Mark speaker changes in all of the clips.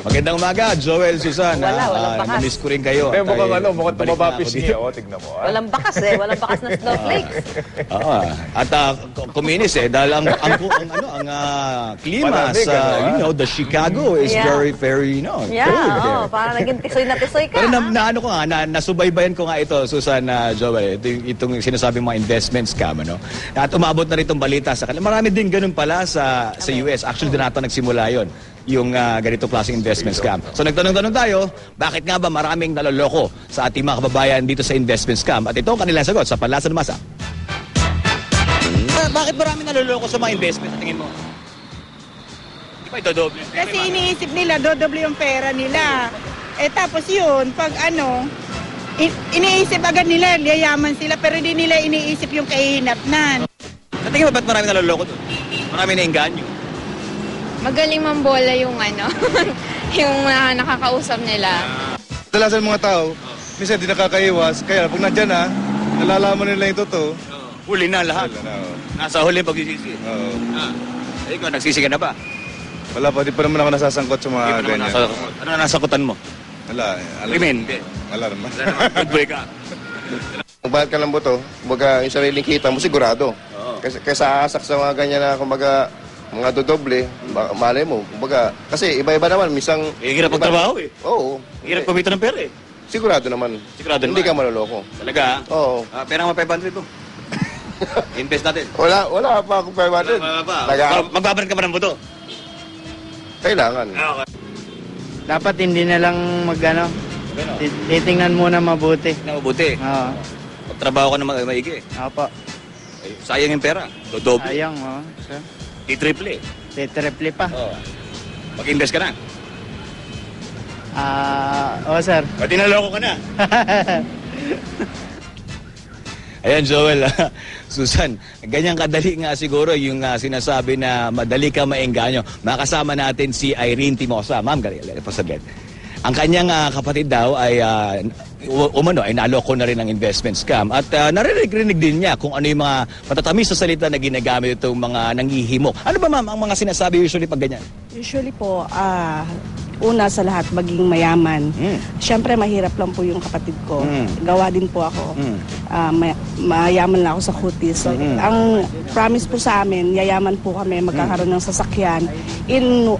Speaker 1: Magandang umaga, Joel, Susan.
Speaker 2: Wala,
Speaker 1: Ah,
Speaker 2: walang
Speaker 1: ah,
Speaker 2: bakas.
Speaker 1: namiss ko rin kayo.
Speaker 3: Eh,
Speaker 1: At
Speaker 3: mukhang ano, mukhang tumaba pisngi. O, tignan mo. ah.
Speaker 2: Walang bakas eh. Walang bakas na snowflakes.
Speaker 1: Oo. At uh, kuminis eh dahil ang ang, ang ano ang ah, klima
Speaker 3: Malamig,
Speaker 1: sa
Speaker 3: ano, ah?
Speaker 1: you know the Chicago is
Speaker 2: Yeah.
Speaker 1: very very you know
Speaker 2: Yeah,
Speaker 1: cold
Speaker 2: oh,
Speaker 1: there.
Speaker 2: parang naging tisoy na tisoy ka.
Speaker 1: Pero na, na ano ko nga, na, nasubaybayan ko nga ito, Susan uh, Joel, ito, yung- itong sinasabing mga investment scam, ano? At umabot na rin itong balita sa kanila. Marami din ganun pala sa, sa US. Actually, doon ata nagsimula yon yung uh, ganito klaseng investment scam. So nagtanong-tanong tayo, bakit nga ba maraming naloloko sa ating mga kababayan dito sa investment scam? At ito ang kanilang sagot sa Panlasa ng Masa. bakit maraming naloloko sa mga investment? Tingin mo? Di ba ito doble?
Speaker 4: Kasi iniisip nila, dodoble yung pera nila. Eh tapos yun, pag ano, iniisip agad nila, yayaman sila, pero hindi nila iniisip yung kahihinatnan.
Speaker 1: Sa tingin mo, ba't maraming naloloko doon? Marami na engganyo.
Speaker 5: Magaling mambola yung ano, yung mga nakakausap nila.
Speaker 6: Kadalasan mga tao, minsan di nakakaiwas. Kaya pag nandyan na, nalalaman nila yung totoo.
Speaker 1: Huli na lahat.
Speaker 6: Wala na, oo.
Speaker 1: Nasa huli pagsisisi.
Speaker 6: Oo.
Speaker 1: Ah. Eh, ikaw, nagsisi ka na ba?
Speaker 6: Wala pa, di pa naman ako nasasangkot sa mga
Speaker 1: Hindi pa naman
Speaker 6: ganyan.
Speaker 1: nasa, ano na nasakutan mo?
Speaker 6: Wala. eh, Alam,
Speaker 1: Krimen? Hindi.
Speaker 6: Wala naman.
Speaker 1: Good boy ka.
Speaker 7: Kung bakit ka ng buto, kumbaga yung sariling kita mo sigurado.
Speaker 1: Oo.
Speaker 7: Kasi kaysa asak sa mga ganyan na kumbaga mga dodoble, ba- malay mo. Kumbaga, kasi iba-iba naman, misang...
Speaker 1: Eh, hirap
Speaker 7: iba-
Speaker 1: magtrabaho eh.
Speaker 7: Oo.
Speaker 1: Hirap kumita ng pera eh.
Speaker 7: Sigurado naman.
Speaker 1: Sigurado
Speaker 7: Hindi
Speaker 1: naman.
Speaker 7: ka maloloko.
Speaker 1: Talaga ah.
Speaker 7: Oo.
Speaker 1: Ah, pera nga 500 mo. Invest natin.
Speaker 7: Wala, wala pa akong 500.
Speaker 1: Wala pa.
Speaker 7: Taga-
Speaker 1: Mag- Magbabalik ka pa ng buto.
Speaker 7: Kailangan.
Speaker 1: Ah, okay.
Speaker 8: Dapat hindi na lang magano,
Speaker 1: Ano?
Speaker 8: titingnan muna mabuti.
Speaker 1: Nabubuti.
Speaker 8: Oo.
Speaker 1: Magtrabaho ka na ma- maigi.
Speaker 8: Opo.
Speaker 1: Eh, sayang yung pera. Dodoble.
Speaker 8: Sayang, oh. So,
Speaker 1: I-triple eh.
Speaker 8: titriple pa.
Speaker 1: Oh. Mag-invest ka na.
Speaker 8: Ah, oh sir.
Speaker 1: Pati naloko ka na. Ayan, Joel. Susan, ganyan kadali nga siguro yung ah, sinasabi na madali ka maengganyo. Makasama natin si Irene Timosa. Ma'am, galing po saglit. Ang kanyang ah, kapatid daw ay uh, umano ay naloko na rin ng investment scam at uh, naririnig din niya kung ano yung mga matatamis sa salita na ginagamit itong mga nangihimok. Ano ba ma'am ang mga sinasabi usually pag ganyan?
Speaker 9: Usually po, ah, una sa lahat, maging mayaman.
Speaker 1: Mm.
Speaker 9: Siyempre, mahirap lang po yung kapatid ko.
Speaker 1: Mm.
Speaker 9: Gawa din po ako.
Speaker 1: Mm.
Speaker 9: Ah, may- mayaman lang ako sa kutis. So,
Speaker 1: Mm.
Speaker 9: ang promise po sa amin, yayaman po kami magkakaroon ng sasakyan in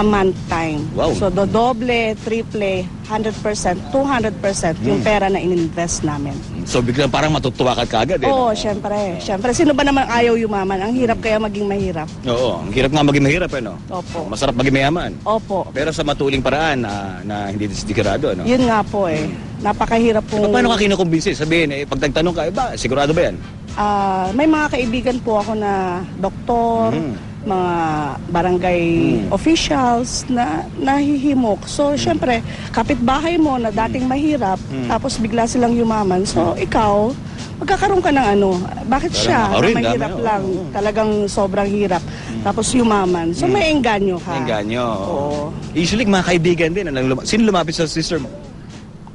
Speaker 9: a month time.
Speaker 1: Wow.
Speaker 9: So, dodoble, triple, 100%, 200% yung
Speaker 1: Mm.
Speaker 9: pera na ininvest namin.
Speaker 1: So biglang parang matutuwa ka kagad eh.
Speaker 9: Oo, syempre. Syempre, sino ba naman ayaw yumaman? Ang hirap kaya maging mahirap.
Speaker 1: Oo, ang hirap nga maging mahirap eh, no?
Speaker 9: Opo.
Speaker 1: Masarap maging mayaman.
Speaker 9: Opo.
Speaker 1: Pero sa matuling paraan na, na hindi sigurado, no?
Speaker 9: Yun nga po eh. Napakahirap po.
Speaker 1: So, paano ka kinukumbinsi? Sabihin, eh, pag nagtanong ka, eh, ba, sigurado ba yan?
Speaker 9: Ah, may mga kaibigan po ako na doktor,
Speaker 1: Mm.
Speaker 9: Mga barangay
Speaker 1: Mm.
Speaker 9: officials na nahihimok. So, syempre, kapitbahay mo na dating mahirap,
Speaker 1: Mm.
Speaker 9: tapos bigla silang yumaman. So, ikaw, magkakaroon ka ng ano, bakit
Speaker 1: Parang
Speaker 9: siya
Speaker 1: rin,
Speaker 9: mahirap
Speaker 1: dami,
Speaker 9: lang.
Speaker 1: Mm.
Speaker 9: talagang sobrang hirap, tapos yumaman. So, may engganyo ka.
Speaker 1: Engganyo.
Speaker 9: Oo.
Speaker 1: Usually, mga kaibigan din. Sino lumapit sa sister mo?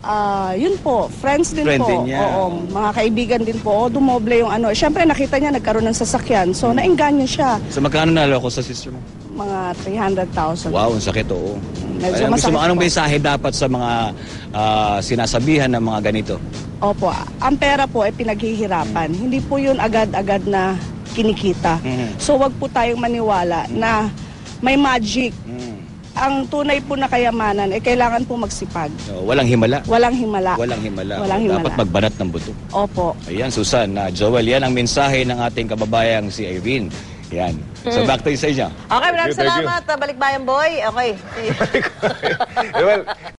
Speaker 9: Ah, yun po, friends din
Speaker 1: Friend
Speaker 9: po.
Speaker 1: din niya.
Speaker 9: Oo, mga kaibigan din po. Dumoble yung ano. Siyempre, nakita niya nagkaroon ng sasakyan. So, naengganyo siya.
Speaker 1: So, magkano naloko sa sister mo?
Speaker 9: Mga 300,000.
Speaker 1: Wow, ang sakit, oo.
Speaker 9: Medyo
Speaker 1: Ayun, gusto mo,
Speaker 9: masakit
Speaker 1: anong
Speaker 9: po.
Speaker 1: mensahe dapat sa mga ah, sinasabihan ng mga ganito?
Speaker 9: Opo, ang pera po ay pinaghihirapan. Hindi po yun agad-agad na kinikita.
Speaker 1: Mhm.
Speaker 9: So, wag po tayong maniwala na may magic.
Speaker 1: Mm.
Speaker 9: Ang tunay po na kayamanan ay kailangan po magsipag.
Speaker 1: So, walang himala.
Speaker 9: Walang himala.
Speaker 1: Walang himala.
Speaker 9: Walang himala.
Speaker 1: Dapat magbanat ng buto.
Speaker 9: Opo.
Speaker 1: Ayan, Susan, na Joel, yan ang mensahe ng ating kababayang si Irene. Yan. So, back to you sa inyo.
Speaker 2: Okay, maraming salamat. Balikbayan boy. Okay.
Speaker 3: Eh, well,